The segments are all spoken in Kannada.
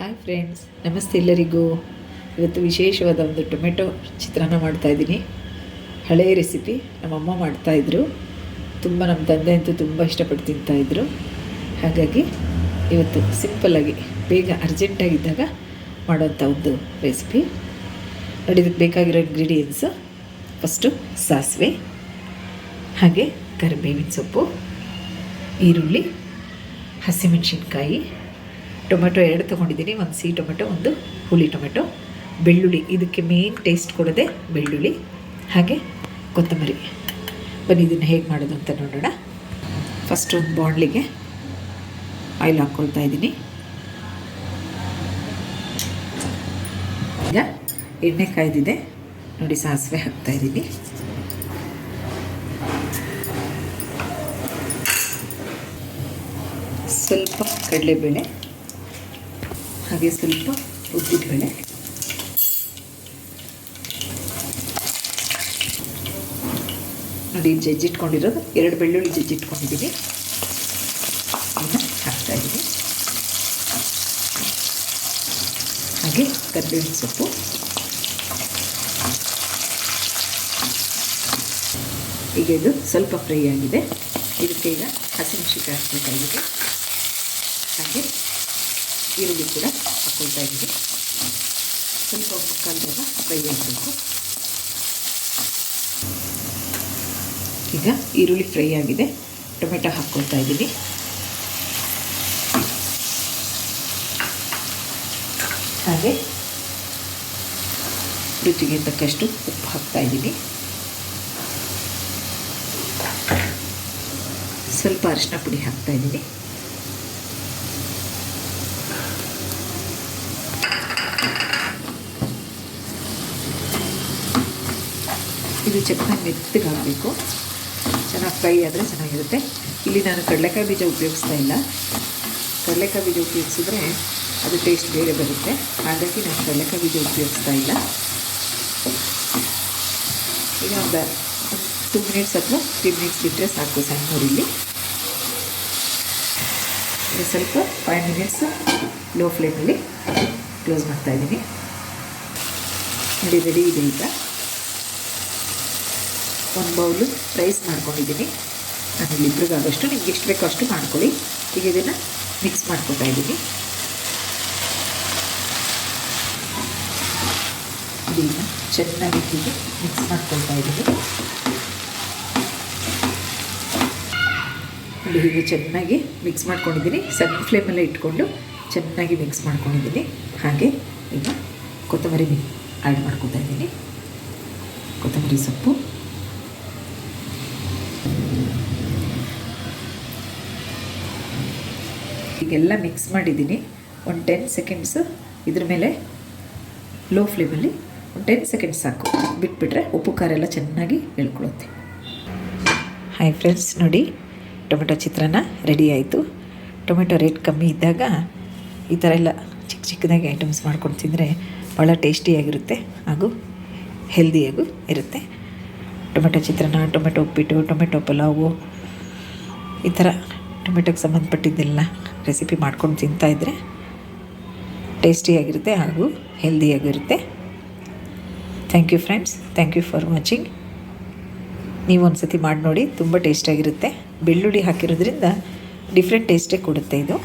ಹಾಯ್ ಫ್ರೆಂಡ್ಸ್ ನಮಸ್ತೆ ಎಲ್ಲರಿಗೂ. ಇವತ್ತು ವಿಶೇಷವಾದ ಒಂದು ಟೊಮೆಟೊ ಚಿತ್ರಾನ್ನ ಮಾಡ್ತಾಯಿದ್ದೀನಿ ಹಳೆಯ ರೆಸಿಪಿ ನಮ್ಮಮ್ಮ ಮಾಡ್ತಾಯಿದ್ರು ತುಂಬ ನಮ್ಮ ತಂದೆ ಅಂತೂ ತುಂಬ ಇಷ್ಟಪಟ್ಟು ತಿಂತಾಯಿದ್ರು ಹಾಗಾಗಿ ಇವತ್ತು ಸಿಂಪಲ್ಲಾಗಿ ಬೇಗ ಅರ್ಜೆಂಟಾಗಿದ್ದಾಗ ಮಾಡೋಂಥ ಒಂದು ರೆಸಿಪಿ ನೋಡಿ ಬೇಕಾಗಿರೋ ಇಂಗ್ರೀಡಿಯೆಂಟ್ಸು ಫಸ್ಟು ಸಾಸಿವೆ, ಹಾಗೆ ಕರಿಬೇವಿನ ಸೊಪ್ಪು, ಈರುಳ್ಳಿ, ಹಸಿಮೆಣಸಿನ್ಕಾಯಿ ಟೊಮೆಟೊ ಎರಡು ತೊಗೊಂಡಿದ್ದೀನಿ, ಒಂದು ಸಿಹಿ ಟೊಮೆಟೊ, ಒಂದು ಹುಳಿ ಟೊಮೆಟೊ. ಬೆಳ್ಳುಳ್ಳಿ, ಇದಕ್ಕೆ ಮೇನ್ ಟೇಸ್ಟ್ ಕೊಡೋದೆ ಬೆಳ್ಳುಳ್ಳಿ. ಹಾಗೆ ಕೊತ್ತಂಬರಿ. ಬನ್ನಿ, ಇದನ್ನು ಹೇಗೆ ಮಾಡೋದು ಅಂತ ನೋಡೋಣ. ಫಸ್ಟ್ ಒಂದು ಬಾಣಲಿಗೆ ಆಯಿಲ್ ಹಾಕ್ಕೊಳ್ತಾ ಇದ್ದೀನಿ. ಈಗ ಎಣ್ಣೆ ಕಾಯ್ದಿದೆ. ನೋಡಿ, ಸಾಸಿವೆ ಹಾಕ್ತಾ ಇದ್ದೀನಿ. ಸ್ವಲ್ಪ ಕಡಲೆಬೇಳೆ. ಹಾಗೆ ಸ್ವಲ್ಪ ಉದ್ದಿನಬೇಳೆ ನೋಡಿ, ಜಜ್ಜಿಟ್ಕೊಂಡಿರೋದು. ಎರಡು ಬೆಳ್ಳುಳ್ಳಿ ಜಜ್ಜಿಟ್ಕೊಂಡಿದ್ದೀನಿ ಅದನ್ನು ಹಾಕ್ತಾ ಇದ್ದೀನಿ ಹಾಗೆ ಕರ್ಬೇವಿನ ಸೊಪ್ಪು. ಈಗ ಇದು ಸ್ವಲ್ಪ ಫ್ರೈ ಆಗಿದೆ. ಇದಕ್ಕೆ ಈಗ ಹಸಿಮೆಣಸಿಕಾಯಿ ಹಾಕಬೇಕಾಗಿದೆ. ಹಾಗೆ ಈರುಳ್ಳಿ ಕೂಡ ಹಾಕ್ಕೊಳ್ತಾ ಇದ್ದೀವಿ. ಸ್ವಲ್ಪ ಮುಖಾಂತರ ಫ್ರೈ ಆಗಬೇಕು. ಈಗ ಈರುಳ್ಳಿ ಫ್ರೈ ಆಗಿದೆ. ಟೊಮೆಟೊ ಹಾಕ್ಕೊಳ್ತಾ ಇದ್ದೀವಿ. ಹಾಗೆ ರುಚಿಗೆ ತಕ್ಕಷ್ಟು ಉಪ್ಪು ಹಾಕ್ತಾ ಇದ್ದೀವಿ. ಸ್ವಲ್ಪ ಅರಿಶಿನ ಪುಡಿ ಹಾಕ್ತಾ ಇದ್ದೀನಿ ಇದು ಚೆನ್ನಾಗಿ ಮೆತ್ತಗಾಗಬೇಕು ಚೆನ್ನಾಗಿ ಫ್ರೈ ಆದರೆ ಚೆನ್ನಾಗಿರುತ್ತೆ. ಇಲ್ಲಿ ನಾನು ಕಡಲೆಕಾಯಿ ಬೀಜ ಉಪಯೋಗಿಸ್ತಾ ಇಲ್ಲ. ಕಡಲೆಕಾಯಿ ಬೀಜ ಉಪಯೋಗಿಸಿದ್ರೆ ಅದು ಟೇಸ್ಟ್ ಬೇರೆ ಬರುತ್ತೆ. ಹಾಗಾಗಿ ನಾನು ಕಡಲೆಕಾಯಿ ಬೀಜ ಉಪಯೋಗಿಸ್ತಾ ಇಲ್ಲ. ಈಗ ಒಂದು ಟೂ ಮಿನಿಟ್ಸ್ ಅಥವಾ ತ್ರೀ ಮಿನಿಟ್ಸ್ ಇಟ್ಟರೆ ಸಾಕು ಸಣ್ಣ ಇಲ್ಲಿ ಸ್ವಲ್ಪ ಫೈವ್ ಮಿನಿಟ್ಸ್ ಲೋ ಫ್ಲೇಮಲ್ಲಿ ಕ್ಲೋಸ್ ಮಾಡ್ತಾಯಿದ್ದೀನಿ ನೋಡಿ ರೆಡಿ ಇದೆ ಈಗ. ಒಂದು ಬೌಲು ರೈಸ್ ಮಾಡ್ಕೊಂಡಿದ್ದೀನಿ. ನಾನು ಇಲ್ಲಿಬ್ರಿಗಾಗಷ್ಟು ನಿಮ್ಗೆ ಎಷ್ಟು ಬೇಕೋ ಅಷ್ಟು ಮಾಡ್ಕೊಳ್ಳಿ. ಈಗ ಇದನ್ನು ಮಿಕ್ಸ್ ಮಾಡ್ಕೊತಾ ಇದ್ದೀನಿ. ಇದೀಗ ಚೆನ್ನಾಗಿ ಹೀಗೆ ಮಿಕ್ಸ್ ಮಾಡ್ಕೊಳ್ತಾ ಇದ್ದೀನಿ. ನೋಡಿ ಹೀಗೆ ಚೆನ್ನಾಗಿ ಮಿಕ್ಸ್ ಮಾಡ್ಕೊಂಡಿದ್ದೀನಿ. ಸಣ್ಣ ಫ್ಲೇಮಲ್ಲೇ ಇಟ್ಕೊಂಡು ಚೆನ್ನಾಗಿ ಮಿಕ್ಸ್ ಮಾಡ್ಕೊಂಡಿದ್ದೀನಿ. ಹಾಗೆ ಈಗ ಕೊತ್ತಂಬರಿ ಆ್ಯಡ್ ಮಾಡ್ಕೊತಾ ಇದ್ದೀನಿ. ಕೊತ್ತಂಬರಿ ಸೊಪ್ಪು. ಈಗೆಲ್ಲ ಮಿಕ್ಸ್ ಮಾಡಿದ್ದೀನಿ. ಒಂದು ಟೆನ್ ಸೆಕೆಂಡ್ಸು ಇದ್ರ ಮೇಲೆ ಲೋ ಫ್ಲೇಮಲ್ಲಿ ಒಂದು ಟೆನ್ ಸೆಕೆಂಡ್ಸ್ ಸಾಕು. ಬಿಟ್ಬಿಟ್ರೆ ಉಪ್ಪು, ಖಾರ ಎಲ್ಲ ಚೆನ್ನಾಗಿ ಎಳ್ಕೊಳುತ್ತೆ ಹಾಯ್ ಫ್ರೆಂಡ್ಸ್ ನೋಡಿ ಟೊಮೆಟೊ ಚಿತ್ರಾನ್ನ ರೆಡಿ ಆಯಿತು. ಟೊಮೆಟೊ ರೇಟ್ ಕಮ್ಮಿ ಇದ್ದಾಗ ಈ ಥರ ಎಲ್ಲ ಚಿಕ್ಕ ಚಿಕ್ಕದಾಗಿ ಐಟಮ್ಸ್ ಮಾಡ್ಕೊಂಡು ತಿಂದರೆ ಭಾಳ ಟೇಸ್ಟಿಯಾಗಿರುತ್ತೆ ಹಾಗೂ ಹೆಲ್ದಿಯಾಗೂ ಇರುತ್ತೆ. Tomato chitranna, tomato uppittu, tomato pulao ಈ ಥರ ಟೊಮೆಟೊಗೆ ಸಂಬಂಧಪಟ್ಟಿದ್ದೆಲ್ಲ ರೆಸಿಪಿ ಮಾಡ್ಕೊಂಡು ತಿಂತಾಯಿದ್ರೆ ಟೇಸ್ಟಿಯಾಗಿರುತ್ತೆ ಹಾಗೂ ಹೆಲ್ದಿಯಾಗಿರುತ್ತೆ thank you friends thank you for watching ನೀವು ಒಂದು ಸತಿ ಮಾಡಿ ನೋಡಿ, ತುಂಬ ಟೇಸ್ಟಾಗಿರುತ್ತೆ ಬೆಳ್ಳುಳ್ಳಿ ಹಾಕಿರೋದ್ರಿಂದ ಡಿಫ್ರೆಂಟ್ ಟೇಸ್ಟೇ ಕೊಡುತ್ತೆ ಇದು.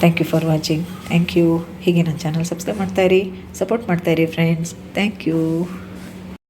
Thank you for watching thank you ಹೀಗೆ ನನ್ನ ಚಾನಲ್ ಸಬ್ಸ್ಕ್ರೈಬ್ ಮಾಡ್ತಾಯಿರಿ ಸಪೋರ್ಟ್ ಮಾಡ್ತಾಯಿರಿ ಫ್ರೆಂಡ್ಸ್ ಥ್ಯಾಂಕ್ ಯು